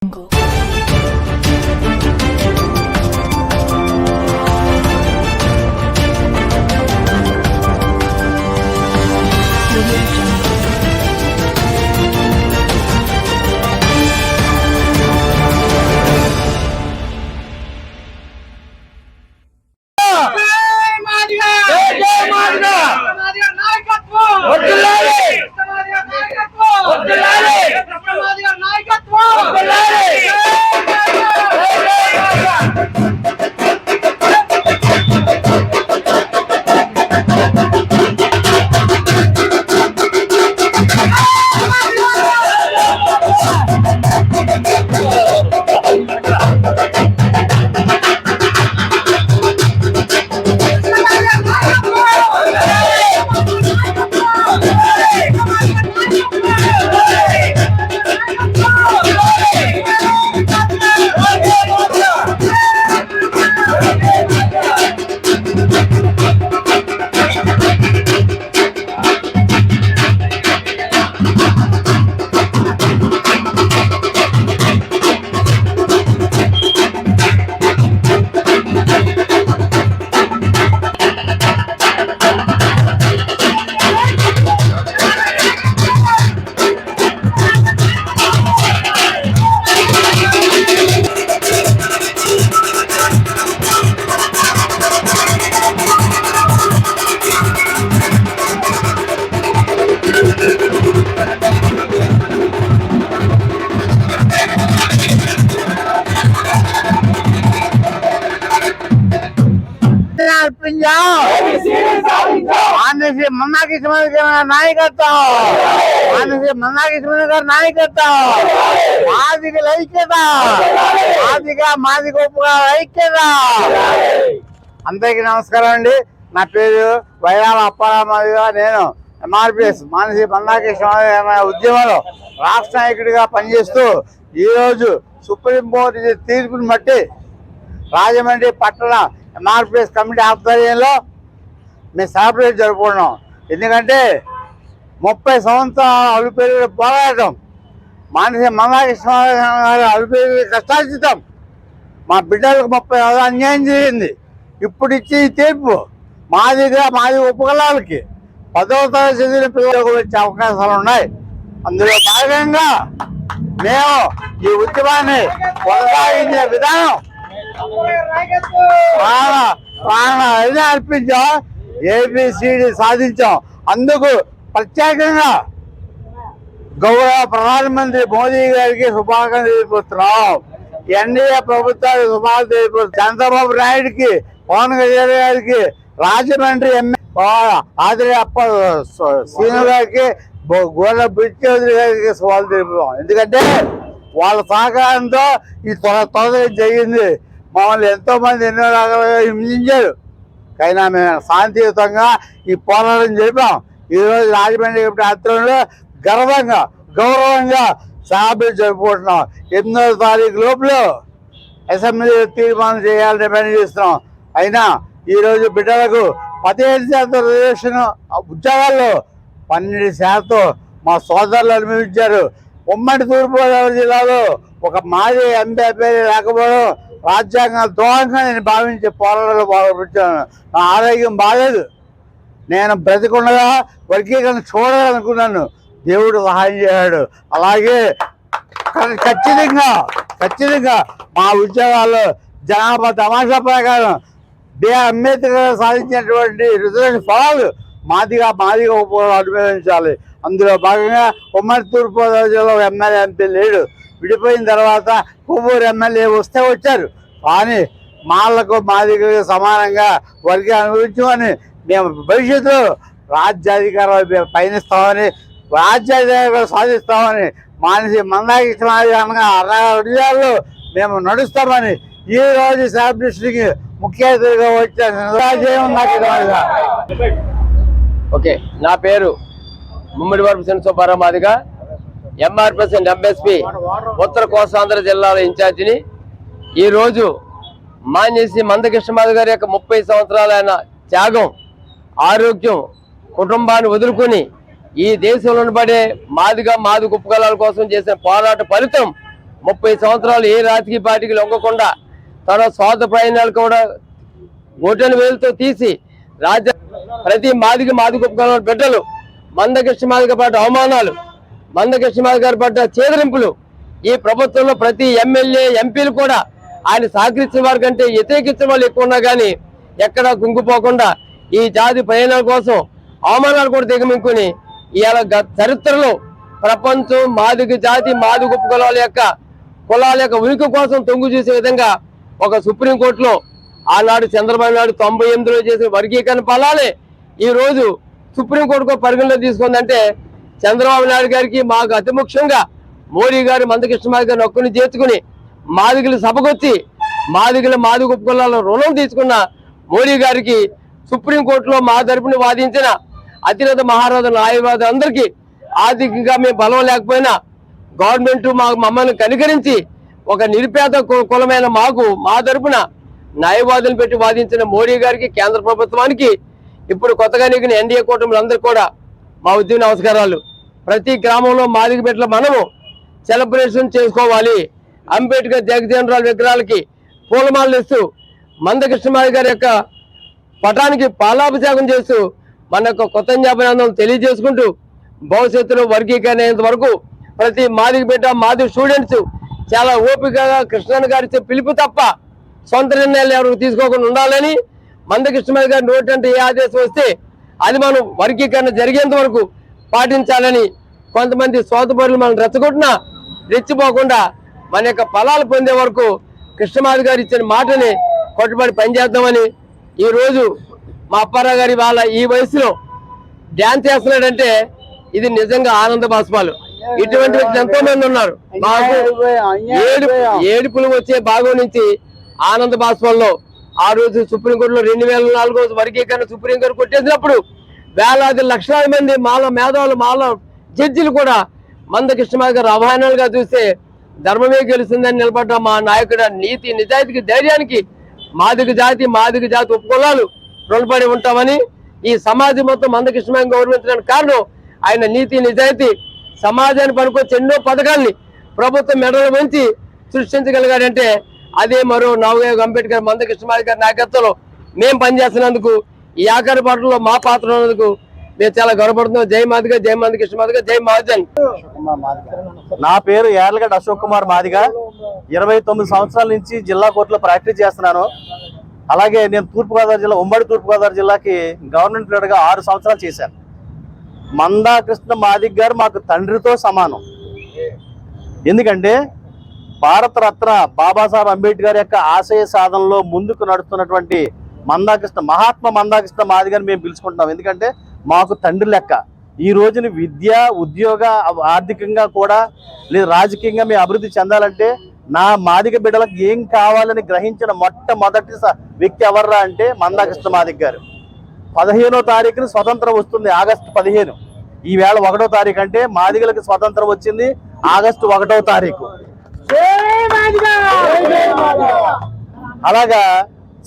苹果 మానసి మన్నాకి నాయకత్వం. మానసి మన్నాకిష్మణ నాయకత్వం. మాదిగ ఐక్యత. మాదిగ మాది గొప్పగా ఐక్యత. అందరికీ నమస్కారం అండి. నా పేరు వైరాల అప్పారామాదిగా నేను ఎంఆర్పిఎస్ మానసి మన్నాకిష్మ ఉద్యమంలో రాష్ట్ర నాయకుడిగా పనిచేస్తూ ఈరోజు సుప్రీంకోర్టు తీర్పుని బట్టి రాజమండ్రి పట్టణ ఎంఆర్పిఎస్ కమిటీ ఆధ్వర్యంలో మేము సెలబ్రేట్ జరుపుకున్నాం ఎందుకంటే ముప్పై సంవత్సరాల అలుపేరు పోరాటం. మానసి మందాకృష్ణ గారి అలుపేరు కష్టార్జితం. మా బిడ్డలకు ముప్పై అన్యాయం జరిగింది. ఇప్పుడు ఇచ్చే తీర్పు మా దగ్గర మాది ఉపకులాలకి పదవ తరగతి చదివిన పిల్లలకు వచ్చే అవకాశాలు ఉన్నాయి. అందులో భాగంగా మేము ఈ ఉద్యమాన్ని కొనసాగించే విధానం. ప్రాణ ప్రాణ అర్పించాం. ఏబిసిడి సాధించాం. అందుకు ప్రత్యేకంగా గౌరవ ప్రధానమంత్రి మోదీ గారికి శుభాకాంక్షలు తెలియపరుస్తున్నాం. ఎన్డీఏ ప్రభుత్వానికి శుభాకాంక్షలు తెలియపరుస్తున్నాం. చంద్రబాబు నాయుడుకి పవన్ కళ్యాణ్ గారికి రాజమండ్రి ఎమ్మె ఆదిరి అప్ప శ్రీను గారికి గోడ బుద్ధి చౌదరి గారికి శుభాలు తెలుపుతాం ఎందుకంటే వాళ్ళ సహకారంతో ఈ త్వర త్వరగా జరిగింది. మమ్మల్ని ఎంతో మంది ఎన్నో రకాలుగా హింసించారు. అయినా మేము శాంతియుతంగా ఈ పోరాటం జరిపాం ఈరోజు రాజమండ్రి ఆధ్వర్యంలో గర్వంగా గౌరవంగా సెలబ్రేట్ జరుపుకుంటున్నాం. ఎనిమిదో తారీఖు లోపల అసెంబ్లీ తీర్మానం చేయాలని డిమాండ్ చేస్తున్నాం. అయినా ఈరోజు బిడ్డలకు పదిహేడు శాతం రిజర్వేషన్ ఉద్యోగాల్లో పన్నెండు శాతం మా సోదరులు అనుభవించారు. ఉమ్మడి తూర్పుగోదావరి జిల్లాలో ఒక మాజీ ఎంపీ అభ్యర్థి లేకపోవడం రాజ్యాంగ ద్రోహంగా నేను భావించే పోరాటాలు పాల్గొచ్చాను నా ఆరోగ్యం బాగాలేదు. నేను బ్రతికుండగా వర్గీకరణ చూడాలనుకున్నాను. దేవుడు సహాయం చేశాడు. అలాగే ఖచ్చితంగా ఖచ్చితంగా మా ఉద్యోగాల్లో జనాభా తమాషా ప్రకారం బిఆర్ అంబేద్కర్ సాధించినటువంటి రిజర్వేషన్ ఫలాలు మాదిగా మాదిగా ఉప- అనుభవించాలి అందులో భాగంగా ఉమ్మడి తూర్పుగోదావరి జిల్లా ఎమ్మెల్యే ఎంపీ లేడు. విడిపోయిన తర్వాత కొవ్వూరు ఎమ్మెల్యే వస్తే వచ్చారు. కానీ మాళ్ళకు మాదిగలకు సమానంగా వర్గీ అనుభవించమని మేము భవిష్యత్తులో రాజ్యాధికారం పయనిస్తామని రాజ్యాధికారం సాధిస్తామని మానసి మందాకి అనగా మేము నడుస్తామని ఈ రోజు సెలబ్రేషన్కి ముఖ్య అతిథిగా వచ్చారు. ఓకే నా పేరు Mummadi Varapu Subbarao Madiga. MRPS and MSP ఉత్తర కోస్తాంధ్ర జిల్లాల ఇన్ఛార్జిని. ఈరోజు మాన్యసి మందకృష్ణమాధ గారి యొక్క ముప్పై సంవత్సరాలైన త్యాగం ఆరోగ్యం కుటుంబాన్ని వదులుకొని ఈ దేశంలో పడే మాదిగా మాది కుప్పగలాల కోసం చేసిన పోరాట ఫలితం ముప్పై సంవత్సరాలు ఏ రాజకీయ పార్టీకి లొంగకుండా తన స్వార్థ ప్రయాణాలు కూడా ఓటని వేలుతో తీసి రాజ్య ప్రతి మాదిగ మాది ఉపకరణ బిడ్డలు మందకృష్ణ మాదిగ పడ్డ అవమానాలు మందకృష్ణ మాదిగ గారు పడ్డ చేదరింపులు ఈ ప్రభుత్వంలో ప్రతి ఎమ్మెల్యే ఎంపీలు కూడా ఆయన సహకరించిన వారి కంటే వ్యతిరేకించిన వాళ్ళు ఎక్కువ ఉన్నా కానీ ఎక్కడా కుంగిపోకుండా ఈ జాతి ప్రయాణాల కోసం అవమానాలు కూడా దిగమింకుని ఇవాళ చరిత్రలో ప్రపంచం మాదిగ జాతి మాదిగ ఉపకులాల యొక్క కులాల యొక్క ఉనికి కోసం తొంగు చూసే విధంగా ఒక సుప్రీంకోర్టులో ఆనాడు చంద్రబాబు నాయుడు తొంభై ఎనిమిదిలో చేసిన వర్గీకరణ ఫలాలే ఈ రోజు సుప్రీంకోర్టుకు పరిగణలో తీసుకుందంటే చంద్రబాబు నాయుడు గారికి మాకు అతి ముఖ్యంగా మోడీ గారు మందకృష్ణ గారిని ఒక్కరిని చేర్చుకుని మాదిగలు సభకొచ్చి మాదిగల మాదిగ ఉపకులాల రుణం తీసుకున్న మోడీ గారికి సుప్రీంకోర్టులో మా తరపున వాదించిన అతిరథ మహారాజు న్యాయవాది అందరికీ ఆర్థికంగా మేము బలం లేకపోయినా గవర్నమెంట్ మా మమ్మల్ని కనికరించి ఒక నిరుపేద కు- కులమైన మాకు మా తరపున న్యాయవాదులు పెట్టి వాదించిన మోడీ గారికి కేంద్ర ప్రభుత్వానికి ఇప్పుడు కొత్తగా నీకు ఎన్డీఏ కూటమిలందరూ కూడా మా ఉద్యమ నమస్కారాలు. ప్రతి గ్రామంలో మాదిగపేటలో మనము సెలబ్రేషన్ చేసుకోవాలి. అంబేద్కర్ జగజీవనరావు విగ్రహాలకి పూలమాలలు ఇస్తూ మందకృష్ణమాది గారి యొక్క పటానికి పాలాభిషేకం చేస్తూ మన యొక్క కొత్త జ్ఞాపనాలను తెలియజేసుకుంటూ భవిష్యత్తులో వర్గీకరణ వరకు ప్రతి మాదిగ బిడ్డ మాది స్టూడెంట్స్ చాలా ఓపికగా కృష్ణన్ గారి పిలుపు తప్ప సొంత నిర్ణయాలు ఎవరు తీసుకోకుండా ఉండాలని మందకృష్ణమాది గారి నోటి అంటే ఏ ఆదేశం వస్తే అది మనం వర్గీకరణ జరిగేంత వరకు పాటించాలని కొంతమంది సోదపరులు మనం రెచ్చగొట్టినా రెచ్చిపోకుండా మన యొక్క ఫలాలు పొందే వరకు కృష్ణమాది గారు ఇచ్చిన మాటని కొట్టుబడి పనిచేద్దామని ఈ రోజు మా అప్పారావు గారి వాళ్ళ ఈ వయసులో డ్యాన్స్ చేస్తున్నాడంటే ఇది నిజంగా ఆనంద బాష్పాలు ఇటువంటి వ్యక్తులు ఎంతో మంది ఉన్నారు ఏడుపులు వచ్చే భాగం నుంచి ఆనంద బాష్పాల్లో ఆ రోజు సుప్రీంకోర్టులో రెండు వేల నాలుగో వర్గీకరణ సుప్రీంకోర్టు కొట్టేసినప్పుడు వేలాది లక్షలాది మంది మాల మేధావులు మాల జడ్జిలు కూడా మందకృష్ణ గారు అవమానాలుగా చూస్తే ధర్మమే గెలుస్తుందని నిలబడ్డ మా నాయకుడు నీతి నిజాయితీకి ధైర్యానికి మాదిక జాతి మాదిక జాతి ఉపకులాలు రుణపడి ఉంటామని ఈ సమాజం మొత్తం మంద మందకృష్ణ గౌరవించడానికి కారణం ఆయన నీతి నిజాయితీ సమాజాన్ని పనికొచ్చే ఎన్నో పథకాల్ని ప్రభుత్వం మెడలు వంచి సృష్టించగలిగాడంటే అదే మరో నవయోగ అంబేద్కర్ మందకృష్ణ గారి నాయకత్వంలో మేము పనిచేస్తున్నందుకు ఈ ఆఖరి పాటలో మా పాత్ర ఉన్నందుకు మేము చాలా గర్వపడుతున్నాం. జై మాదిగ జై మంది కృష్ణమాదిగా జై మహాజన్. నా పేరు యార్లగడ్డ అశోక్ కుమార్ మాదిగా. ఇరవై తొమ్మిది సంవత్సరాల నుంచి జిల్లా కోర్టులో ప్రాక్టీస్ చేస్తున్నాను. అలాగే నేను తూర్పుగోదావరి జిల్లా ఉమ్మడి తూర్పుగోదావరి జిల్లాకి గవర్నమెంట్ లీడర్గా ఆరు సంవత్సరాలు చేశాను. మందా కృష్ణ మాదిగ్ గారు మాకు తండ్రితో సమానం. ఎందుకంటే భారతరత్న బాబాసాహెబ్ అంబేద్కర్ యొక్క ఆశయ సాధనలో ముందుకు నడుస్తున్నటువంటి మందాకృష్ణ మహాత్మా మందాకృష్ణ మాదిగని మేము పిలుచుకుంటున్నాం. ఎందుకంటే మాకు తండ్రి లెక్క. ఈ రోజున విద్య ఉద్యోగ ఆర్థికంగా కూడా లేదా రాజకీయంగా మేము అభివృద్ధి చెందాలంటే నా మాదిగ బిడ్డలకు ఏం కావాలని గ్రహించిన మొట్టమొదటి వ్యక్తి ఎవర్రా అంటే మందాకృష్ణ మాదిగ గారు. పదిహేనో తారీఖున స్వతంత్రం వస్తుంది ఆగస్టు పదిహేను. ఈ వేళ ఒకటో తారీఖు అంటే మాదిగలకు స్వతంత్రం వచ్చింది ఆగస్టు ఒకటో తారీఖు. అలాగా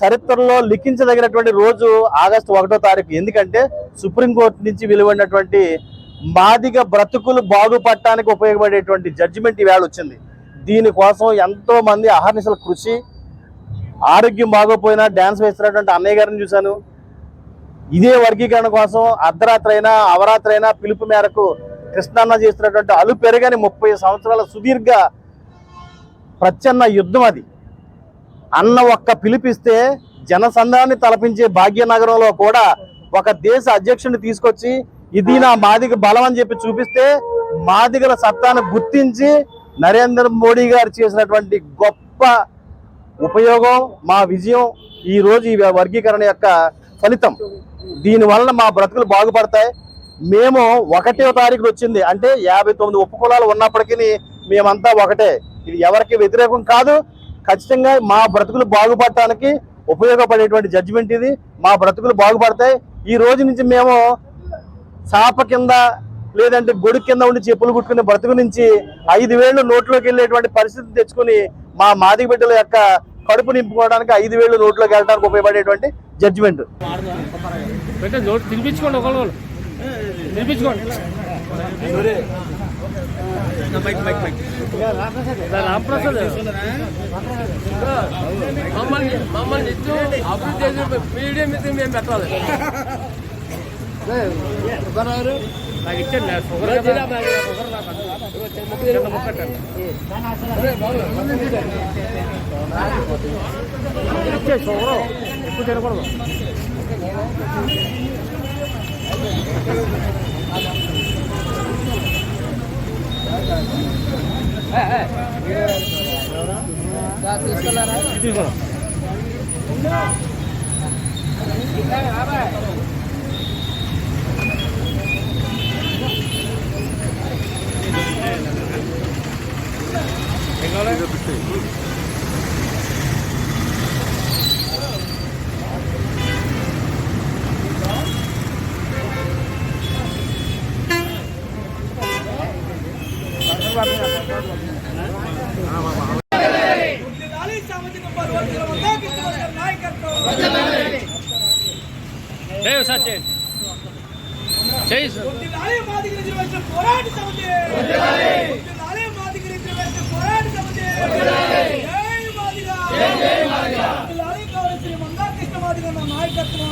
చరిత్రలో లిఖించదగినటువంటి రోజు ఆగస్టు ఒకటో తారీఖు. ఎందుకంటే సుప్రీంకోర్టు నుంచి వెలువడినటువంటి మాదిగ బ్రతుకులు బాగుపడటానికి ఉపయోగపడేటువంటి జడ్జిమెంట్ ఈవేళ వచ్చింది. దీనికోసం ఎంతో మంది అహర్నిశల కృషి ఆరోగ్యం బాగోపోయినా డ్యాన్స్ వేస్తున్నటువంటి అన్నయ్య గారిని చూశాను. ఇదే వర్గీకరణ కోసం అర్ధరాత్రి అయినా అవరాత్రి అయినా పిలుపు మేరకు కృష్ణాన్న చేస్తున్నటువంటి అలు పెరగని ముప్పై సంవత్సరాల సుదీర్ఘ ప్రచ్ఛన్న యుద్ధం అది. అన్న ఒక్క పిలిపిస్తే జనసంధాన్ని తలపించే భాగ్యనగరంలో కూడా ఒక దేశ అధ్యక్షుడిని తీసుకొచ్చి ఇది నా మాదిగ బలం అని చెప్పి చూపిస్తే మాదిగల సత్తాను గుర్తించి నరేంద్ర మోడీ గారు చేసినటువంటి గొప్ప ఉపయోగం మా విజయం ఈరోజు ఈ వర్గీకరణ యొక్క ఫలితం. దీనివలన మా బ్రతుకులు బాగుపడతాయి. మేము ఒకటో తారీఖున వచ్చింది. అంటే యాభై తొమ్మిది ఉపకులాలు ఉన్నప్పటికీ మేమంతా ఒకటే. ఇది ఎవరికి వ్యతిరేకం కాదు. ఖచ్చితంగా మా బ్రతుకులు బాగుపడటానికి ఉపయోగపడేటువంటి జడ్జిమెంట్ ఇది. మా బ్రతుకులు బాగుపడతాయి. ఈ రోజు నుంచి మేము చాప కింద లేదంటే గొడుగు కింద ఉండి చెప్పులు కుట్టుకునే బ్రతుకు నుంచి ఐదు వేళ్ళు నోట్లోకి వెళ్ళేటువంటి పరిస్థితి తెచ్చుకుని మా మాదిగ బిడ్డల యొక్క కడుపు నింపుకోవడానికి ఐదు వేళ్ళు నోట్లోకి వెళ్ళడానికి ఉపయోగపడేటువంటి జడ్జిమెంట్ తినిపించుకోండి ఒకళ్ళు తినిపించుకోండి. మమ్మల్ని మమ్మల్ని ఇచ్చు అభివృద్ధి చేసి మీడియం మీద మేము పెట్టాలి నాకు ఇచ్చాను ఎక్కువ తినకూడదు వర్ధిల్లాలి సామాజిక పరివర్తన వందా కృష్ణమోహన్ గారి నాయకత్వం వర్ధిల్లాలి సమితి వర్ధిల్లాలి మాదిగ జై మాదిగ. వర్ధిల్లాలి కావలసిన మందా కృష్ణ మాదిగ నాయకత్వం